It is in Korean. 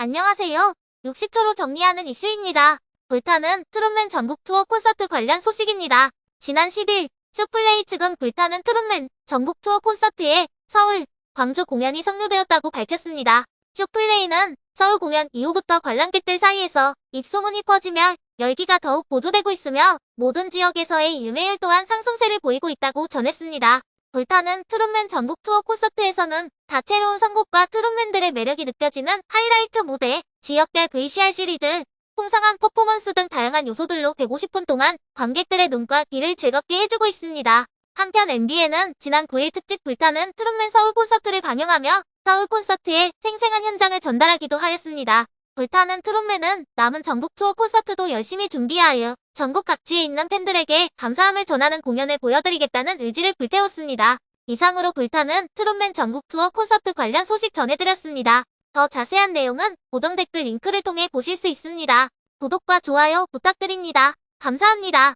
안녕하세요. 60초로 정리하는 이슈입니다. 불타는 트롯맨 전국 투어 콘서트 관련 소식입니다. 지난 10일 슈플레이 측은 불타는 트롯맨 전국 투어 콘서트에 서울, 광주 공연이 성료되었다고 밝혔습니다. 슈플레이는 서울 공연 이후부터 관람객들 사이에서 입소문이 퍼지며 열기가 더욱 고조되고 있으며 모든 지역에서의 일매율 또한 상승세를 보이고 있다고 전했습니다. 불타는 트롯맨 전국 투어 콘서트에서는 다채로운 선곡과 트롯맨들의 매력이 느껴지는 하이라이트 무대, 지역별 VCR 시리즈, 풍성한 퍼포먼스 등 다양한 요소들로 150분 동안 관객들의 눈과 귀를 즐겁게 해주고 있습니다. 한편 MBN은 지난 9일 특집 불타는 트롯맨 서울 콘서트를 방영하며 서울 콘서트의 생생한 현장을 전달하기도 하였습니다. 불타는 트롯맨은 남은 전국 투어 콘서트도 열심히 준비하여 전국 각지에 있는 팬들에게 감사함을 전하는 공연을 보여드리겠다는 의지를 불태웠습니다. 이상으로 불타는 트롯맨 전국 투어 콘서트 관련 소식 전해드렸습니다. 더 자세한 내용은 고정 댓글 링크를 통해 보실 수 있습니다. 구독과 좋아요 부탁드립니다. 감사합니다.